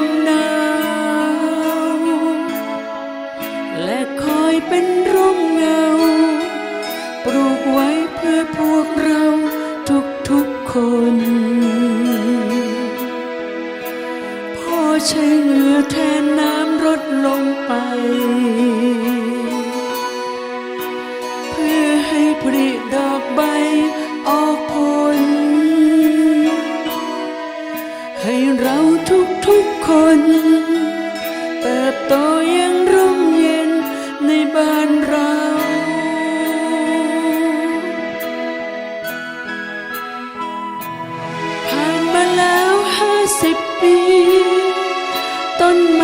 มหนาวและคอยเป็นร่มเงา ปลูกไว้เพื่อพวกเราทุกทุกคน พ่อใช้เหงื่อแทนน้ำรดลงไป เพื่อให้เปรี สิบปีต้นไ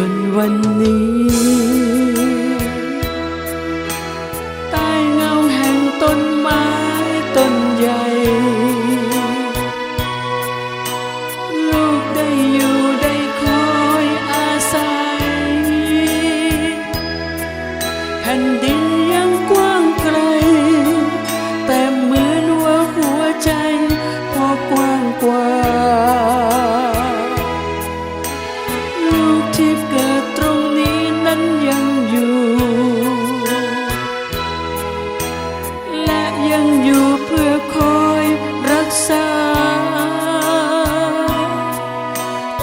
จนวันนี้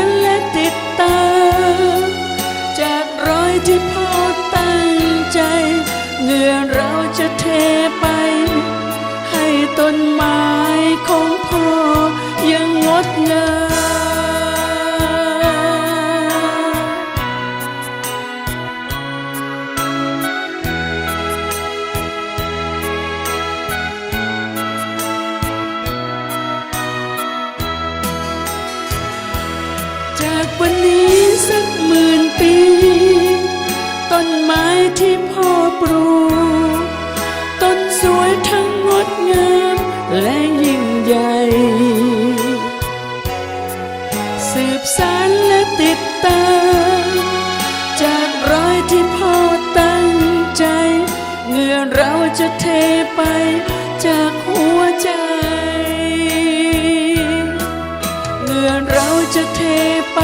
น ที่พ่อตั้งใจเหงื่อเราจะเทไป ให้ต้นไม้ของพ่อยังงดงามจากวันนี้สักหมื่นปี ต้นไม้ที่พ่อปลูก ต้นสวยทั้งงดงามและยิ่งใหญ่ สืบสานและติดตามจากรอยที่พ่อตั้งใจ เงื่อเราจะเทไปจากหัวใจเงื่อเราจะเทไป